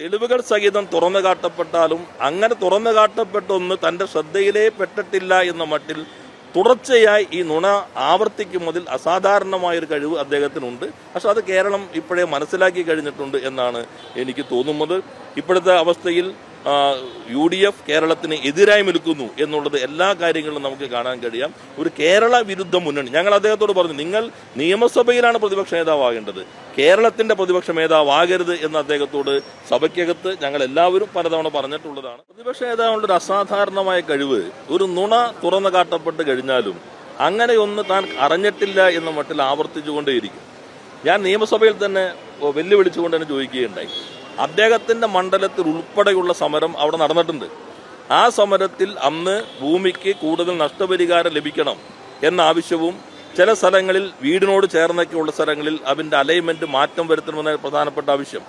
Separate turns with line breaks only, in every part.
തെളിവുകൾ സഹിതം തുറന്നു കാട്ടപ്പെട്ടാലും അങ്ങനെ തുറന്നു കാട്ടപ്പെട്ടൊന്ന് തന്റെ ശ്രദ്ധയിലേ പെട്ടിട്ടില്ല എന്ന മട്ടിൽ തുടർച്ചയായി ഈ നുണ ആവർത്തിക്കുന്നതിൽ അസാധാരണമായൊരു കഴിവ് അദ്ദേഹത്തിനുണ്ട്. പക്ഷെ അത് കേരളം ഇപ്പോഴേ മനസ്സിലാക്കി കഴിഞ്ഞിട്ടുണ്ട് എന്നാണ് എനിക്ക് തോന്നുന്നത്. ഇപ്പോഴത്തെ അവസ്ഥയിൽ യു ഡി എഫ് കേരളത്തിന് എതിരായി നിൽക്കുന്നു എന്നുള്ളത് എല്ലാ കാര്യങ്ങളിലും നമുക്ക് കാണാൻ കഴിയാം. ഒരു കേരള വിരുദ്ധ മുന്നണി. ഞങ്ങൾ അദ്ദേഹത്തോട് പറഞ്ഞു നിങ്ങൾ നിയമസഭയിലാണ് പ്രതിപക്ഷ നേതാവാകേണ്ടത്. കേരളത്തിന്റെ പ്രതിപക്ഷ നേതാവാകരുത് എന്ന് അദ്ദേഹത്തോട് സഭയ്ക്കകത്ത് ഞങ്ങൾ എല്ലാവരും പലതവണ പറഞ്ഞിട്ടുള്ളതാണ്. പ്രതിപക്ഷ നേതാവിന്റെ ഒരു അസാധാരണമായ കഴിവ് ഒരു നുണ തുറന്നു കാട്ടപ്പെട്ട് കഴിഞ്ഞാലും അങ്ങനെയൊന്ന് താൻ അറിഞ്ഞിട്ടില്ല എന്ന മട്ടിൽ ആവർത്തിച്ചുകൊണ്ടേയിരിക്കും. ഞാൻ നിയമസഭയിൽ തന്നെ വെല്ലുവിളിച്ചുകൊണ്ട് തന്നെ ചോദിക്കുകയുണ്ടായി. അദ്ദേഹത്തിന്റെ മണ്ഡലത്തിൽ ഉൾപ്പെടെയുള്ള സമരം അവിടെ നടന്നിട്ടുണ്ട്. ആ സമരത്തിൽ അന്ന് ഭൂമിക്ക് കൂടുതൽ നഷ്ടപരിഹാരം ലഭിക്കണം എന്ന ആവശ്യവും ചില സ്ഥലങ്ങളിൽ വീടിനോട് ചേർന്നൊക്കെയുള്ള സ്ഥലങ്ങളിൽ അതിന്റെ അലൈൻമെന്റ് മാറ്റം വരുത്തണമെന്ന പ്രധാനപ്പെട്ട ആവശ്യം.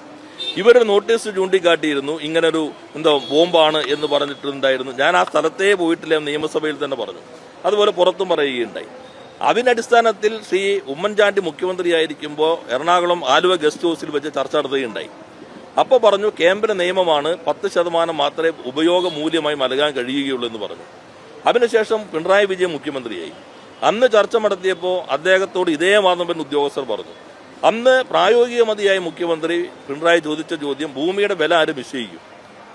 ഇവർ നോട്ടീസ് ചൂണ്ടിക്കാട്ടിയിരുന്നു ഇങ്ങനൊരു എന്തോ ബോംബാണ് എന്ന് പറഞ്ഞിട്ടുണ്ടായിരുന്നു. ഞാൻ ആ സ്ഥലത്തേ പോയിട്ടില്ല നിയമസഭയിൽ തന്നെ പറഞ്ഞു. അതുപോലെ പുറത്തും പറയുകയുണ്ടായി. അതിനടിസ്ഥാനത്തിൽ ശ്രീ ഉമ്മൻചാണ്ടി മുഖ്യമന്ത്രിയായിരിക്കുമ്പോൾ എറണാകുളം ആലുവ ഗസ്റ്റ് ഹൗസിൽ വെച്ച് ചർച്ച നടത്തുകയുണ്ടായി. അപ്പോൾ പറഞ്ഞു കേന്ദ്ര നിയമമാണ് പത്ത് ശതമാനം മാത്രമേ ഉപയോഗ മൂല്യമായി നൽകാൻ കഴിയുകയുള്ളൂ എന്ന് പറഞ്ഞു. അതിനുശേഷം പിണറായി വിജയൻ മുഖ്യമന്ത്രിയായി. അന്ന് ചർച്ച നടത്തിയപ്പോൾ അദ്ദേഹത്തോട് ഇതേ വാദം ഉദ്യോഗസ്ഥർ പറഞ്ഞു. അന്ന് പ്രായോഗികമതിയായ മുഖ്യമന്ത്രി പിണറായി ചോദിച്ച ചോദ്യം ഭൂമിയുടെ വില ആരും നിശ്ചയിക്കും?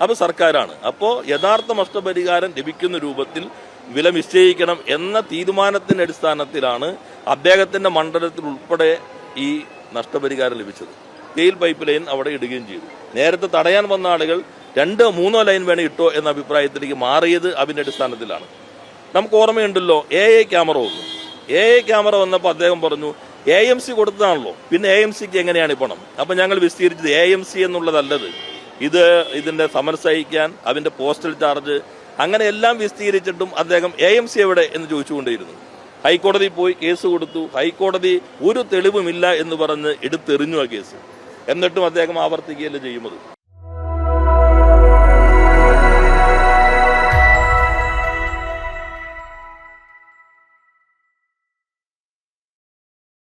അത് സർക്കാരാണ്. അപ്പോൾ യഥാർത്ഥ നഷ്ടപരിഹാരം ലഭിക്കുന്ന രൂപത്തിൽ വില നിശ്ചയിക്കണം എന്ന തീരുമാനത്തിന്റെ അടിസ്ഥാനത്തിലാണ് അദ്ദേഹത്തിന്റെ മണ്ഡലത്തിൽ ഉൾപ്പെടെ ഈ നഷ്ടപരിഹാരം ലഭിച്ചത്. ഗെയിൽ പൈപ്പ് ലൈൻ അവിടെ ഇടുകയും ചെയ്തു. നേരത്തെ തടയാൻ വന്ന ആളുകൾ രണ്ടോ മൂന്നോ ലൈൻ വേണം ഇട്ടോ എന്ന അഭിപ്രായത്തിലേക്ക് മാറിയത് അതിന്റെ അടിസ്ഥാനത്തിലാണ്. നമുക്ക് ഓർമ്മയുണ്ടല്ലോ എ ഐ ക്യാമറ വന്നു എ ഐ ക്യാമറ വന്നപ്പോൾ അദ്ദേഹം പറഞ്ഞു എ എം സി കൊടുത്തതാണല്ലോ. പിന്നെ എ എം സിക്ക് എങ്ങനെയാണ് പണം? അപ്പം ഞങ്ങൾ വിസ്തീരിച്ചത് എ എം സി എന്നുള്ളതല്ലത്. ഇത് ഇതിന്റെ സമരസഹിക്കാൻ അതിന്റെ പോസ്റ്റൽ ചാർജ് അങ്ങനെ എല്ലാം വിസ്തീരിച്ചിട്ടും അദ്ദേഹം എ എം സി എവിടെ എന്ന് ചോദിച്ചുകൊണ്ടേയിരുന്നു. ഹൈക്കോടതി പോയി കേസ് കൊടുത്തു. ഹൈക്കോടതി ഒരു തെളിവുമില്ല എന്ന് പറഞ്ഞ് എടുത്തെറിഞ്ഞു ആ കേസ്. എന്നിട്ടും അദ്ദേഹം ആവർത്തിക്കുകയല്ലേ ചെയ്യുന്നത്?